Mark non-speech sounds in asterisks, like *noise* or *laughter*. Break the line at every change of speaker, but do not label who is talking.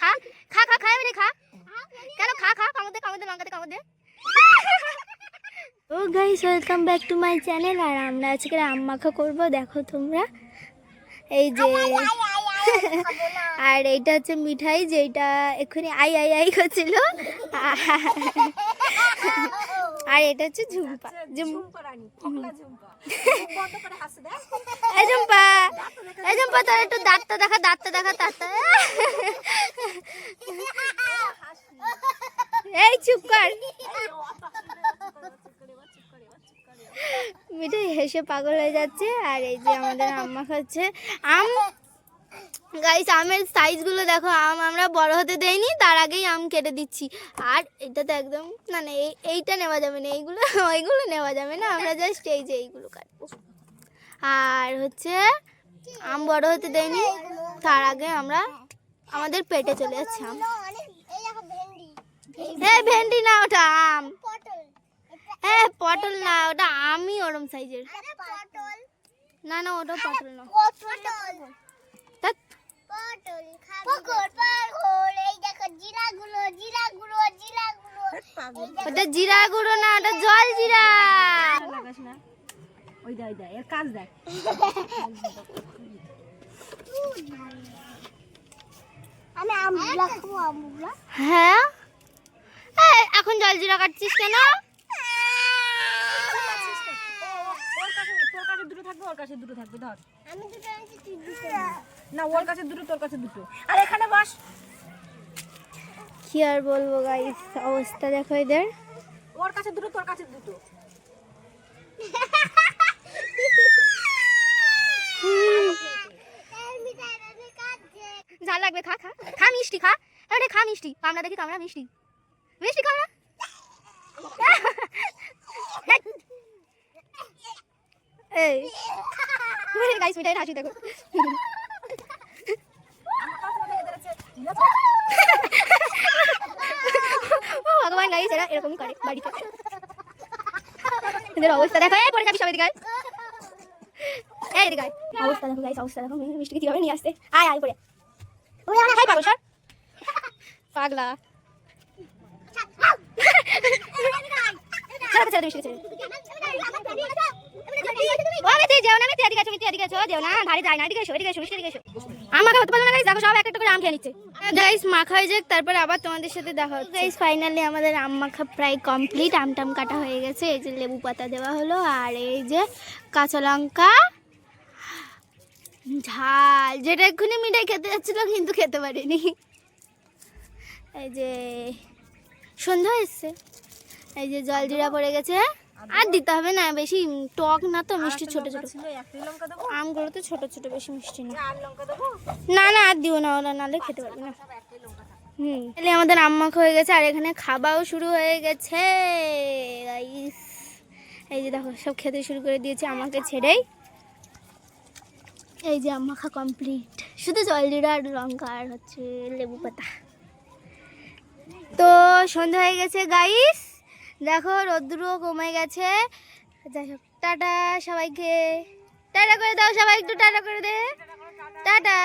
খা খা খা খা এবারে খা। কেন খা খা কামড় দে কামড় দে লঙ্কাতে কামড় দে। ও guys welcome back to my channel আর আমরা আজকে আম মাখা করব দেখো তোমরা। এই যে আর এইটা হচ্ছে মিঠাই যেটা এক্ষুনি আই আই আই করছিল। আর এটা হচ্ছে ঝুম্পা ঝুম এই ঝুম্পা। তোর একটু দাঁতটা দেখা দাঁতটা দেখা দাঁতটা এই, চুপ কর। মিঠাই হেসে পাগল হয়ে যাচ্ছে, আর এই যে আমাদের আম্মা খাচ্ছে। আম গাইস আমের সাইজগুলো দেখো, আম আমরা বড় হতে দেইনি, তার আগেই আম কেটে দিচ্ছি। আর এটা তো একদম, না না, এই, এইটা নেওয়া যাবে না, এইগুলো, ওইগুলো নেওয়া যাবে না, আমরা জাস্ট এই যে এইগুলো কাটবো। আর হচ্ছে আম বড় হতে দেয়নি তার আগে আমরা আমাদের পেটে চলে যাচ্ছে আম এই ভেন্ডি না ওটা আম হ্যাঁ পটল না ওটা আমি ওরম সাইজের না না ওটা পটল না ওটা জিরা গুঁড়ো না ওটা জল জিরা
ওই দেয় দেয় এর কাজ দেয়
আমি আমগুলা খাব আমগুলা
হ্যাঁ? এখন জল জিরা কাটছিস কেন?
ওর কাছে তোর কাছে দুটো থাকবে ওর কাছে দুটো থাকবে ধর।
আমি দুটো আনছি তুই দুটো
না ওর কাছে দুটো তোর কাছে দুটো। আর এখানে বস।
কি আর বলব গাইস অবস্থা দেখো এদের।
ওর কাছে দুটো তোর কাছে দুটো। *laughs*
ঝাল লাগবে, খা খা। খা মিষ্টি, খা। আরে খা মিষ্টি। কামড়া দেখি, কামড়া, মিষ্টি। মিষ্টি, কামড়া। এই। গাইস মিঠাই হাসি দেখো। ভগবান, গাইস, এরা এরকম করে, বাড়িতে। এদের অবস্থা দেখো, এই পরে যাবি সবাই আয়। এই আয়। অবস্থা দেখো, গাইস, অবস্থা দেখো মিষ্টিকে কীভাবে নিয়ে আসতে আয় আয় পরে খাই পাগল সর পাগলা। ছেড়ে দে, ছেড়ে ছেড়ে না হতে পারল দেখো সব একটা করে আম খেয়ে নিচ্ছে। গাইস মাখা হয়ে যাক তারপরে আবার তোমাদের সাথে দেখা হচ্ছে। গাইস ফাইনালি আমাদের আম মাখা প্রায় কমপ্লিট আম টাম কাটা হয়ে গেছে এই যে লেবু পাতা দেওয়া হলো আর এই যে কাঁচা লঙ্কা ঝাল যেটা এক্ষুনি মিঠাই খেতে যাচ্ছিল কিন্তু খেতে পারিনি। এই যে সন্ধ্যা এসছে এই যে জল জিরা পড়ে গেছে। আর দিতে হবে না বেশি টক না তো মিষ্টি ছোট ছোট। আমগুলো তো ছোট ছোট বেশি মিষ্টি না। না না আর দিও না ওরা নালে খেতে পারবে না। হুম তাহলে আমাদের আম্মাখ হয়ে গেছে আর এখানে খাওয়াও শুরু হয়ে গেছে। এই যে দেখো সব খেতে শুরু করে দিয়েছে আমাকে ছেড়েই। এই যে আম্মাখা কমপ্লিট শুধু জল জিরা আর লঙ্কা আর হচ্ছে লেবু পাতা। তো সন্ধ্যা হয়ে গেছে গাইস দেখো রোদ্রুও কমে গেছে। যাই হোক, টাটা সবাইকে। টাটা করে দাও সবাই, একটু টাটা করে দে। টাটা।